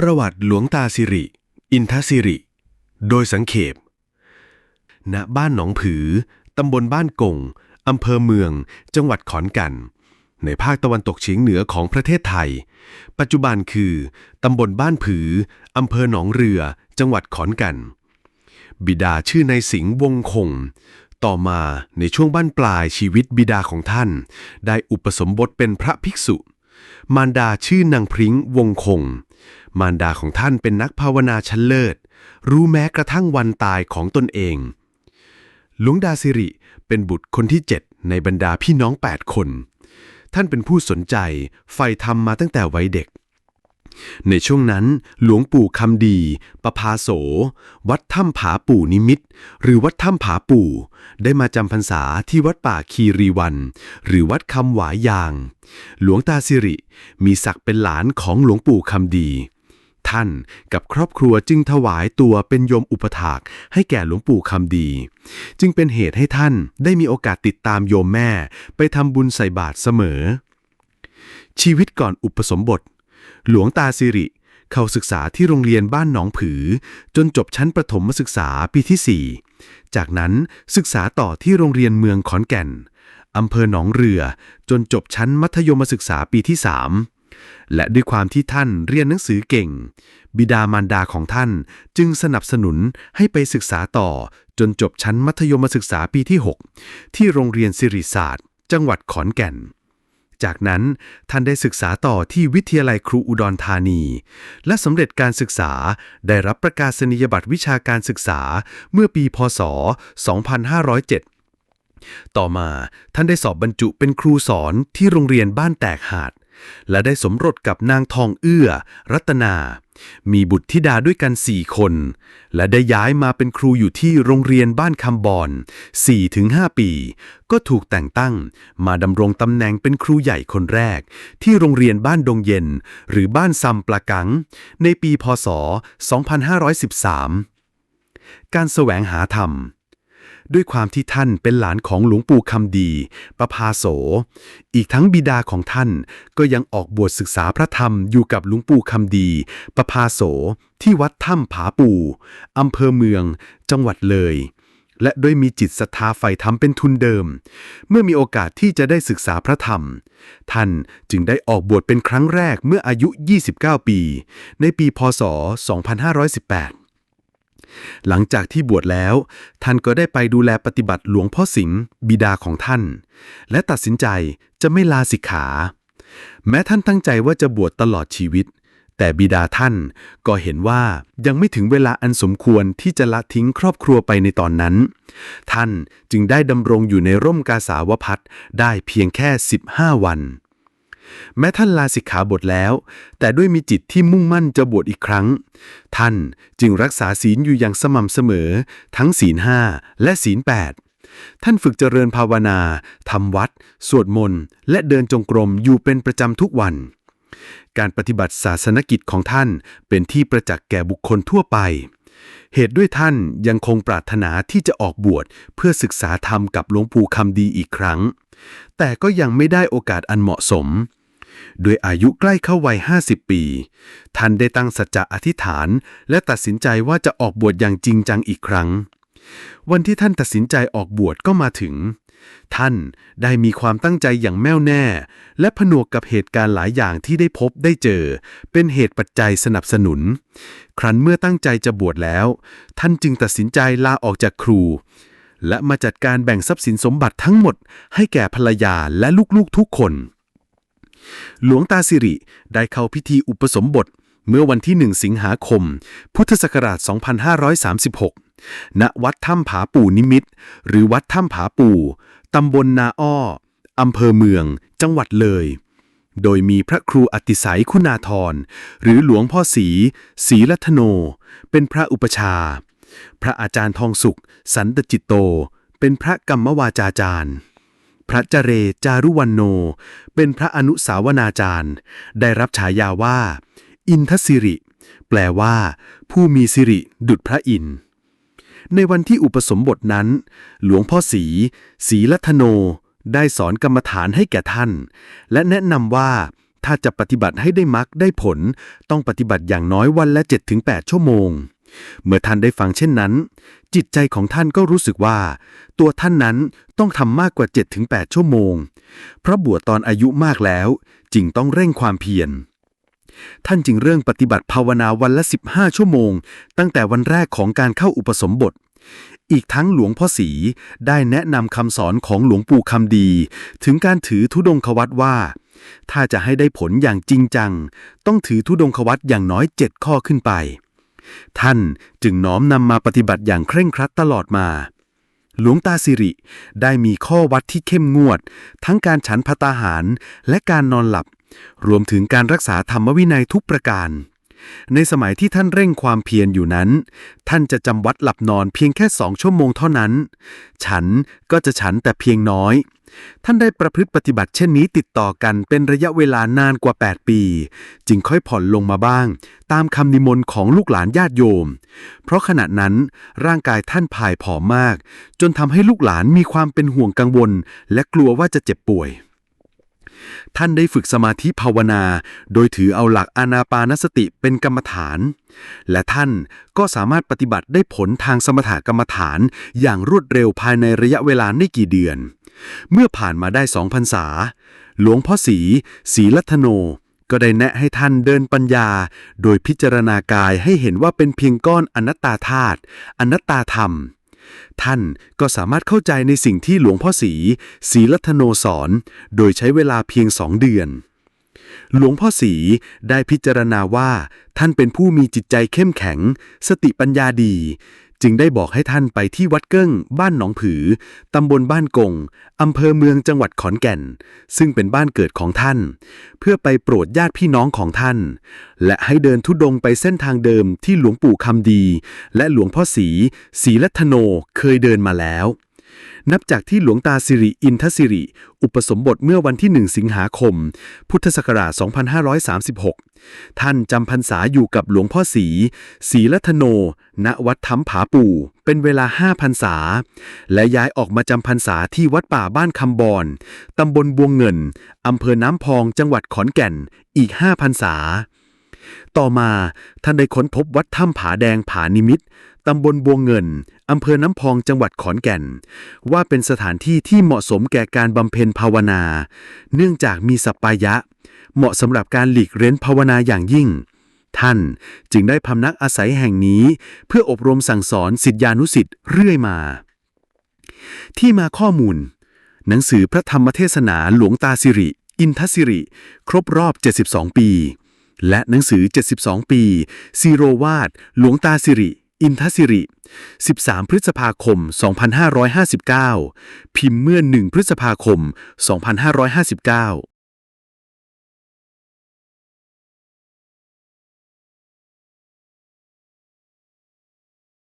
ประวัติหลวงตาสิริ อินทสิริ โดยสังเขป ณ บ้านหนองผือ ตำบลบ้านกง อำเภอเมือง จังหวัดขอนแก่น ในภาคตะวันตกเฉียงเหนือของประเทศไทย ปัจจุบันคือ ตำบลบ้านผือ อำเภอหนองเรือ จังหวัดขอนแก่น บิดาชื่อนายสิงห์วงคง ต่อมาในช่วงบ้านปลายชีวิตบิดาของท่าน ได้อุปสมบทเป็นพระภิกษุ มารดาชื่อนางพริ้งวงคง มารดาของท่านเป็นนักภาวนาชั้นเลิศ รู้แม้กระทั่งวันตายของตนเอง หลวงดาสิริเป็นบุตรคนที่เจ็ดในบรรดาพี่น้องแปดคน ท่านเป็นผู้สนใจ ใฝ่ธรรมมาตั้งแต่วัยเด็ก ในช่วงนั้นหลวงปู่คำดี ประภาโส วัดถ้ำผาปู่นิมิต หรือวัดถ้ำผาปู่ ได้มาจำพรรษาที่วัดป่าคีรีวัน หรือวัดคำหวายยาง หลวงตาสิริ มีศักดิ์เป็นหลานของหลวงปู่คำดี ท่านกับครอบครัวจึงถวายตัวเป็นโยมอุปถากให้แก่หลวงปู่คำดี จึงเป็นเหตุให้ท่านได้มีโอกาสติดตามโยมแม่ ไปทำบุญใส่บาตรเสมอ ชีวิตก่อนอุปสมบท หลวงตาสิริ เข้าศึกษาที่โรงเรียนบ้านหนองผือ จนจบชั้นประถมศึกษาปีที่ 4 จากนั้นศึกษาต่อที่โรงเรียนเมืองขอนแก่นอำเภอหนองเรือ จนจบชั้นมัธยมศึกษาปีที่ 3 และด้วยความที่ท่านเรียนหนังสือเก่ง บิดามารดาของท่านจึงสนับสนุนให้ไปศึกษาต่อ จนจบชั้นมัธยมศึกษาปีที่ 6 ที่โรงเรียนสิริศาสตร์ จังหวัดขอนแก่น จากนั้นท่านได้ศึกษาต่อที่วิทยาลัยครูอุดรธานี และสำเร็จการศึกษาได้รับประกาศนียบัตรวิชาการศึกษาเมื่อปีพศ 2507 ต่อมาท่านได้สอบบรรจุเป็นครูสอนที่โรงเรียนบ้านแตกหาด และได้สมรสกับนางทองเอื้อ รัตนา มีบุตรธิดาด้วยกันสี่คน และได้ย้ายมาเป็นครูอยู่ที่โรงเรียนบ้านคำบอน4-5 ปี ก็ถูกแต่งตั้ง มาดำรงตำแหน่งเป็นครูใหญ่คนแรก ที่โรงเรียนบ้านดงเย็น หรือบ้านซำปลากัง ในปีพศ 2513 การแสวงหาธรรม ด้วยความที่ท่านเป็นหลานของหลวงปู่คำดี ประภาโส อีกทั้งบิดาของท่านก็ยังออกบวชศึกษาพระธรรมอยู่กับหลวงปู่คำดี ประภาโส ที่วัดถ้ำผาปู่อำเภอเมือง จังหวัดเลย และด้วยมีจิตศรัทธาใฝ่ธรรมเป็นทุนเดิม เมื่อมีโอกาสที่จะได้ศึกษาพระธรรม ท่านจึงได้ออกบวชเป็นครั้งแรกเมื่ออายุ 29 ปี ในปีพศ 2518 หลังจากที่บวชแล้ว ท่านก็ได้ไปดูแลปฏิบัติหลวงพ่อสิงห์บิดาของท่าน และตัดสินใจจะไม่ลาสิกขา แม้ท่านตั้งใจว่าจะบวชตลอดชีวิต แต่บิดาท่านก็เห็นว่ายังไม่ถึงเวลาอันสมควรที่จะละทิ้งครอบครัวไปในตอนนั้น ท่านจึงได้ดำรงอยู่ในร่มกาสาวพัฒน์ได้เพียงแค่ 15 วัน แม้ท่านลาสิกขาบทแล้ว แต่ด้วยมีจิตที่มุ่งมั่นจะบวชอีกครั้ง ท่านจึงรักษาศีลอยู่อย่างสม่ำเสมอ ทั้งศีลห้าและศีลแปดท่านฝึกเจริญภาวนาทำวัด สวดมนต์ และเดินจงกรมอยู่เป็นประจำทุกวัน การปฏิบัติศาสนกิจของท่านเป็นที่ประจักษ์แก่บุคคลทั่วไป เหตุด้วยท่านยังคงปรารถนาที่จะออกบวชเพื่อศึกษาธรรมกับหลวงปู่คำดีอีกครั้ง แต่ก็ยังไม่ได้โอกาสอันเหมาะสม ด้วยอายุใกล้เข้าวัย 50 ปี ท่านได้ตั้งสัจจะอธิษฐาน และตัดสินใจว่าจะออกบวชอย่างจริงจังอีกครั้ง วันที่ท่านตัดสินใจออกบวชก็มาถึง ท่านได้มีความตั้งใจอย่างแน่วแน่ และผนวกกับเหตุการณ์หลายอย่างที่ได้พบได้เจอ เป็นเหตุปัจจัยสนับสนุน ครั้นเมื่อตั้งใจจะบวชแล้ว ท่านจึงตัดสินใจลาออกจากครูและมาจัดการแบ่งทรัพย์สินสมบัติทั้งหมดให้แก่ภรรยาและลูกๆทุกคน หลวงตาสิริได้เข้าพิธีอุปสมบท เมื่อวันที่ 1 สิงหาคม พุทธศักราช 2536 ณ วัดถ้ำผาปู่นิมิตรหรือวัดถ้ำผาปู่ตำบลนาอ้ออำเภอเมือง จังหวัดเลย โดยมีพระครูอติสัยคุณาธร หรือหลวงพ่อศรีศรีรัตโน เป็นพระอุปชา พระอาจารย์ทองสุข สันตจิตโต เป็นพระกรรมวาจาจารย์ พระเจเรจารุวันโน เป็นพระอนุสาวนาจารย์ ได้รับฉายาว่า อินทสิริ แปลว่า ผู้มีสิริดุจพระอินทร์ในวันที่อุปสมบทนั้น หลวงพ่อศรีศรีรัตโน ได้สอนกรรมฐานให้แก่ท่าน และแนะนำว่าถ้าจะปฏิบัติให้ได้มรรคได้ผล ต้องปฏิบัติอย่างน้อยวันละ 7-8 ชั่วโมง เมื่อท่านได้ฟังเช่นนั้น จิตใจของท่านก็รู้สึกว่า ตัวท่านนั้นต้องทำมากกว่า 7-8 ชั่วโมง เพราะบวชตอนอายุมากแล้ว จึงต้องเร่งความเพียรท่านจึงเริ่มปฏิบัติภาวนาวันละ 15 ชั่วโมง ตั้งแต่วันแรกของการเข้าอุปสมบท อีกทั้งหลวงพ่อศรีได้แนะนำคำสอนของหลวงปู่คำดี ถึงการถือธุดงควัตว่า ถ้าจะให้ได้ผลอย่างจริงจัง ต้องถือธุดงควัตอย่างน้อย 7 ข้อขึ้นไป ท่านจึงน้อมนำมาปฏิบัติอย่างเคร่งครัดตลอดมา หลวงตาสิริได้มีข้อวัดที่เข้มงวด ทั้งการฉันพัตาหารและการนอนหลับ รวมถึงการรักษาธรรมวินัยทุกประการ ในสมัยที่ท่านเร่งความเพียรอยู่นั้น ท่านจะจำวัดหลับนอนเพียงแค่สองชั่วโมงเท่านั้น ฉันก็จะฉันแต่เพียงน้อย ท่านได้ประพฤติปฏิบัติเช่นนี้ติดต่อกันเป็นระยะเวลานานกว่า 8 ปี จึงค่อยผ่อนลงมาบ้าง ตามคำนิมนต์ของลูกหลานญาติโยม เพราะขณะนั้นร่างกายท่านผายผอมมาก จนทำให้ลูกหลานมีความเป็นห่วงกังวล และกลัวว่าจะเจ็บป่วย ท่านได้ฝึกสมาธิภาวนา โดยถือเอาหลักอานาปานสติเป็นกรรมฐาน และท่านก็สามารถปฏิบัติได้ผลทางสมถกรรมฐานอย่างรวดเร็วภายในระยะเวลาไม่กี่เดือน เมื่อผ่านมาได้สองพรรษา หลวงพ่อศรีศรีลัทโน ก็ได้แนะให้ท่านเดินปัญญา โดยพิจารณากายให้เห็นว่าเป็นเพียงก้อนอนัตตาธาตุอนัตตาธรรม ท่านก็สามารถเข้าใจในสิ่งที่หลวงพ่อศรีศรีลัทโนสอน โดยใช้เวลาเพียงสองเดือนหลวงพ่อศรีได้พิจารณาว่า ท่านเป็นผู้มีจิตใจเข้มแข็ง สติปัญญาดี จึงได้บอกให้ท่านไปที่วัดเกิ้ง บ้านหนองผือ ตำบลบ้านกง อำเภอเมืองจังหวัดขอนแก่น ซึ่งเป็นบ้านเกิดของท่าน เพื่อไปโปรดญาติพี่น้องของท่าน และให้เดินทุดงไปเส้นทางเดิมที่หลวงปู่คำดี และหลวงพ่อศรีศรีลัทโนเคยเดินมาแล้ว นับจากที่หลวงตาสิริอินทสิริ อุปสมบทเมื่อวันที่ 1 สิงหาคม พุทธศักราช 2536 ท่านจำพรรษาอยู่กับหลวงพ่อศรีศรีลัทโน ณวัดถ้ำผาปู่ เป็นเวลา 5 พรรษา และย้ายออกมาจำพรรษาที่วัดป่าบ้านคำบอนตำบลบวงเงินอำเภอน้ำพองจังหวัดขอนแก่นอีก 5 พรรษา ต่อมาท่านได้ค้นพบวัดถ้ำผาแดงผานิมิตตำบลบวงเงิน อำเภอน้ำพองจังหวัดขอนแก่น ว่าเป็นสถานที่ที่เหมาะสมแก่การบำเพ็ญภาวนา เนื่องจากมีสัปปายะ เหมาะสำหรับการหลีกเร้นภาวนาอย่างยิ่ง ท่านจึงได้พำนักอาศัยแห่งนี้ เพื่ออบรมสั่งสอนสิทธิานุสิทธิ์เรื่อยมา ที่มาข้อมูล หนังสือพระธรรมเทศนาหลวงตาสิริ อินทสิริ ครบรอบ 72 ปี และหนังสือ 72 ปีซีโรวาด หลวงตาสิริ อินทสิริ 13 พฤษภาคม 2559 พิมพ์เมื่อ 1 พฤษภาคม 2559